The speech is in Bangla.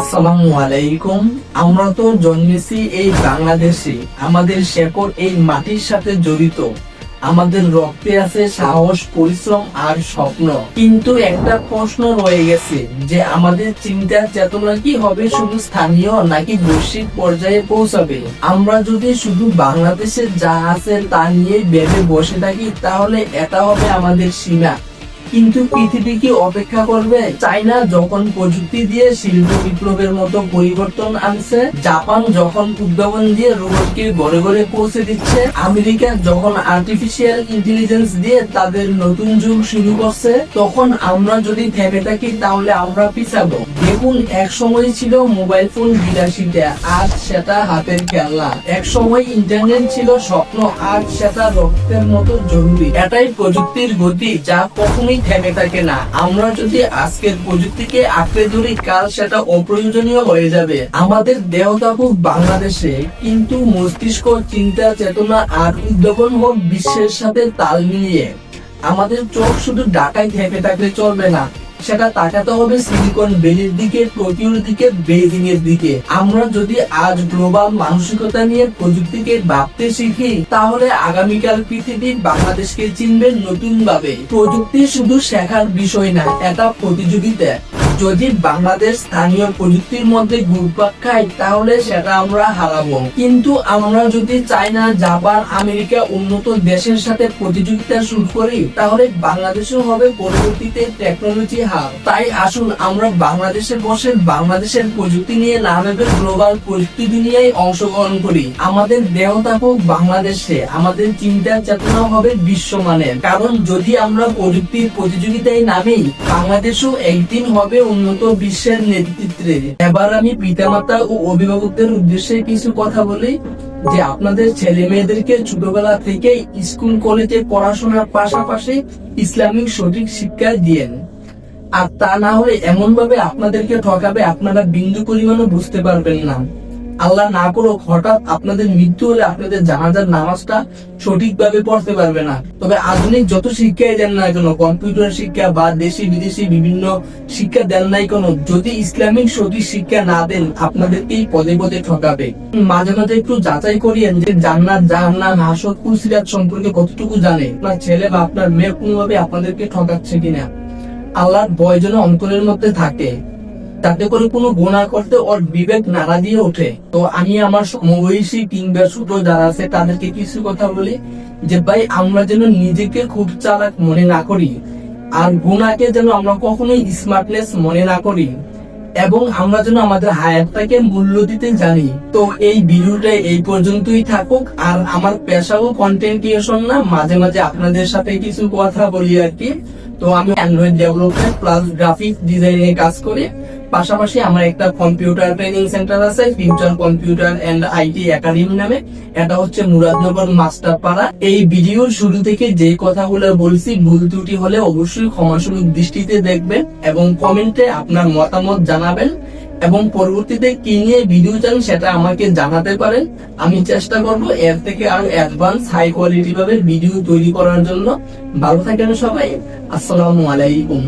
আসসালামু আলাইকুম। আমরা তো জন্মেছি এই বাংলাদেশে। আমাদের শেকড় এই মাটির সাথে জড়িত। আমাদের রক্তে আছে সাহস, পরিশ্রম আর স্বপ্ন। কিন্তু একটা প্রশ্ন রয়ে গেছে যে আমাদের চিন্তার চেতনা কি হবে? শুধু স্থানীয় নাকি বৈশ্বিক পর্যায়ে পৌঁছাবে? আমরা যদি শুধু বাংলাদেশে যা আছে তা নিয়ে ভেবে বসে থাকি, তাহলে এটা হবে আমাদের সীমা। কিন্তু পৃথিবী কি অপেক্ষা করবে? চাইনা যখন প্রযুক্তি দিয়ে শিল্প বিপ্লবের মতো পরিবর্তন আনছে, জাপান যখন উদ্ভাবন দিয়ে রোবটকে ঘরে ঘরে পৌঁছে দিচ্ছে, আমেরিকা যখন আর্টিফিশিয়াল ইন্টেলিজেন্স দিয়ে তাদের নতুন যুগ শুরু করছে, তখন আমরা যদি থেমে থাকি তাহলে আমরা পিছাবো। দেখুন, এক সময় ছিল মোবাইল ফোন বিলাসিতা, আজ সেটা হাতের খেলা এক সময় ইন্টারনেট ছিল স্বপ্ন, আজ সেটা রক্তের মতো জরুরি। এটাই প্রযুক্তির গতি, যা কখনোই থেমে থাকে না। আমরা যদি আজকের প্রযুক্তিকে আঁকড়ে ধরি, কাল সেটা অপ্রয়োজনীয় হয়ে যাবে। আমাদের দেহ থাকুক বাংলাদেশে, কিন্তু মস্তিষ্ক, চিন্তা, চেতনা আর উদ্যোগন হোক বিশ্বের সাথে তাল মিলিয়ে। আমাদের চোখ শুধু ঢাকায় থেমে থাকলে চলবে না। সেটা তাকাতে হবে সিলিকন ভ্যালির দিকে টোকিওর দিকে বেজিং এর দিকে। আমরা যদি আজ গ্লোবাল মানসিকতা নিয়ে প্রযুক্তিকে ভাবতে শিখি, তাহলে আগামীকাল পৃথিবী বাংলাদেশকে চিনবে নতুন ভাবে প্রযুক্তি শুধু শেখার বিষয় না এটা প্রতিযোগিতা। যদি বাংলাদেশ স্থানীয় প্রযুক্তির মধ্যে ঘুরপাক খায়, তাহলে সেটা আমরা হারাবো। কিন্তু আমরা যদি চায়না, জাপান, আমেরিকা উন্নত দেশের সাথে প্রতিযোগিতা শুরু করি, তাহলে বাংলাদেশও হবে পরবর্তীতে টেকনোলজি হাব তাই আসুন আমরা বাংলাদেশে বসে বাংলাদেশের প্রযুক্তি নিয়ে না গ্লোবাল প্রযুক্তি দুনিয়ায় অংশগ্রহণ করি। আমাদের দেহ থাকুক বাংলাদেশে, আমাদের চিন্তা চেতনা হবে বিশ্বমানের। কারণ যদি আমরা প্রযুক্তির প্রতিযোগিতায় নামি, বাংলাদেশও একদিন হবে উন্নত বিশ্বের নেতৃত্বে। এবার আমি পিতামাতা ও অভিভাবকদের উদ্দেশ্যে কিছু কথা বলি, যে আপনাদের ছেলে মেয়েদেরকে ছোটবেলা থেকে স্কুল, কলেজে পড়াশোনার পাশাপাশি ইসলামিক সঠিক শিক্ষা দিয়েন। আর তা না হলে এমন ভাবে আপনাদেরকে ঠকাবে, আপনারা বিন্দু পরিমাণও বুঝতে পারবেন না। আল্লাহ না করুক, হঠাৎ আপনাদের মৃত্যু হলে আপনাদের জানাজার নামাজটা সঠিকভাবে পড়তে পারবে না। তবে আধুনিক যত শিক্ষাই দেন না কেন, কম্পিউটার শিক্ষা বা দেশি বিদেশি বিভিন্ন শিক্ষা দেন নাই কেন, যদি ইসলামিক সঠিক শিক্ষা না দেন, আপনাদেরকেই পদে পদে ঠকাবে। মাঝে মাঝে একটু যাচাই করিয়েন যে জান্নাত, জাহান্নাম হাসত কুসিরাত সম্পর্কে কতটুকু জানে, আপনার ছেলে বা আপনার মেয়ে কোনোভাবে আপনাদেরকে ঠকাচ্ছে কিনা। আল্লাহর ভয় যেন অন্তরের মধ্যে থাকে। তাতে করে কোনো গোনা করতে ওর বিবেক নাড়া দিয়ে ওঠে। তো আমি আমার সমবয়সী কিংবা ছোট যারা আছে, তাদেরকে কিছু কথা বলি যে, ভাই, আমরা যেন নিজেকে খুব চালাক মনে না করি আর গুণাকে যেন আমরা কখনোই স্মার্টনেস মনে না করি এবং আমরা যেন আমাদের হায়াতটাকে মূল্য দিতে জানি। তো এই ভিডিওটা এই পর্যন্তই থাকুক আর আমার পেশাও কন্টেন্ট ক্রিয়েশন না, মাঝে মাঝে আপনাদের সাথে কিছু কথা বলি আর কি। তো আমি অ্যান্ড্রয়েড ডেভেলপমেন্ট প্লাস গ্রাফিক্স ডিজাইনে কাজ করি। পাশাপাশি আমার একটা কম্পিউটার ট্রেনিং সেন্টার আছে future computer and IT academy নামে। এটা হচ্ছে মুরাদনগর মাস্টার পাড়া এই ভিডিওর শুরু থেকে যে কথাগুলো বলছি, ভুল ত্রুটি হলে অবশ্যই ক্ষমাসুলভ দৃষ্টিতে দেখবেন এবং কমেন্টে আপনার মতামত জানাবেন এবং পরবর্তীতে কি নিয়ে ভিডিও চান সেটা আমাকে জানাতে পারেন। আমি চেষ্টা করব এর থেকে আরও অ্যাডভান্স হাই কোয়ালিটি ভাবে ভিডিও তৈরি করার জন্য। ভালো থাকেন সবাই। আসসালামু আলাইকুম।